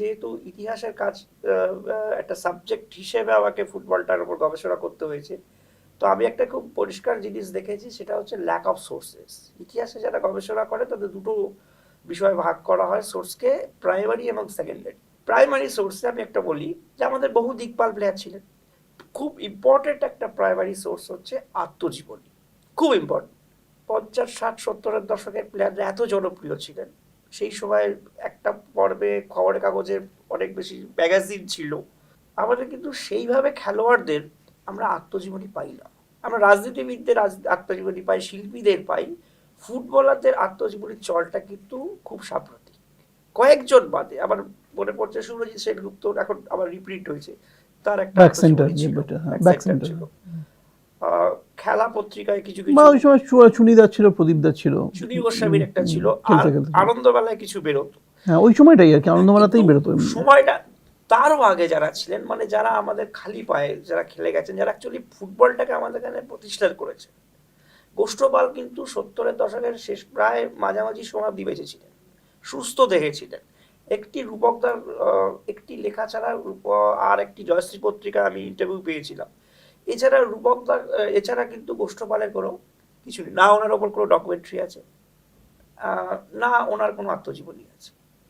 যেহেতু ইতিহাসের কাজ একটা সাবজেক্ট হিসেবে আমাকে ফুটবলটার উপর গবেষণা করতে হয়েছে। তো আমি একটা খুব পরিষ্কার জিনিস দেখেছি, সেটা হচ্ছে ল্যাক অফ সোর্সেস ইতিহাসে যারা গবেষণা করে, তাদের দুটো বিষয় ভাগ করা হয় সোর্সকে প্রাইমারি এবং সেকেন্ডারি প্রাইমারি সোর্সে আমি একটা বলি, যে আমাদের বহু দিকপাল প্লেয়ার ছিলেন। খুব ইম্পর্টেন্ট একটা প্রাইমারি সোর্স হচ্ছে আত্মজীবনী। খুব ইম্পর্টেন্ট পঞ্চাশ, ষাট, সত্তরের দশকের প্লেয়াররা এত জনপ্রিয় ছিলেন। সেই সময় একটা পর্বে খবরের কাগজের অনেক বেশি ম্যাগাজিন ছিল। আমাদের কিন্তু সেইভাবে খেলোয়াড়দের আমরা আত্মজীবনী পাই না। আমরা রাজনীতিবিদদের আত্মজীবনী পাই শিল্পীদের পাই। ফুটবলারদের আত্মজীবনীর চলটা কিন্তু খুব সাম্প্রতিক। কয়েকজন বাদে আমার মনে পড়ছে সুরজিৎ সেনগুপ্ত এখন আবার রিপ্রিন্ট হয়েছে। তার একটা ছিল, খেলা পত্রিকায় কিছু কিছু ওই সময় সুনিদা ছিল প্রদীপদা ছিল। সুনীল গোস্বামীর একটা ছিল। আর আনন্দবেলায় কিছু বেরোতো। হ্যাঁ ওই সময়টাই আর কি আনন্দমেলাতেই বেরোতো সময়টা তারও আগে যারা ছিলেন মানে যারা আমাদের খালি পায়ে যারা খেলে গেছেন যারা অ্যাকচুয়ালি ফুটবলটাকে আমাদের এখানে প্রতিষ্ঠা করেছে। গোষ্ঠপাল কিন্তু সত্তরের দশকের শেষ প্রায় মাঝামাঝি সময় অব্দি বেঁচে ছিলেন সুস্থ দেখেছিলেন একটি রূপকদার একটি লেখা ছাড়া আর একটি জয়শ্রী পত্রিকা আমি ইন্টারভিউ পেয়েছিলাম। এছাড়া আহ, এছাড়া কিন্তু গোষ্ঠপালের কোনো কিছু না ওনার ওপর কোনো ডকুমেন্ট্রি আছে। না ওনার কোনো আত্মজীবনী আছে।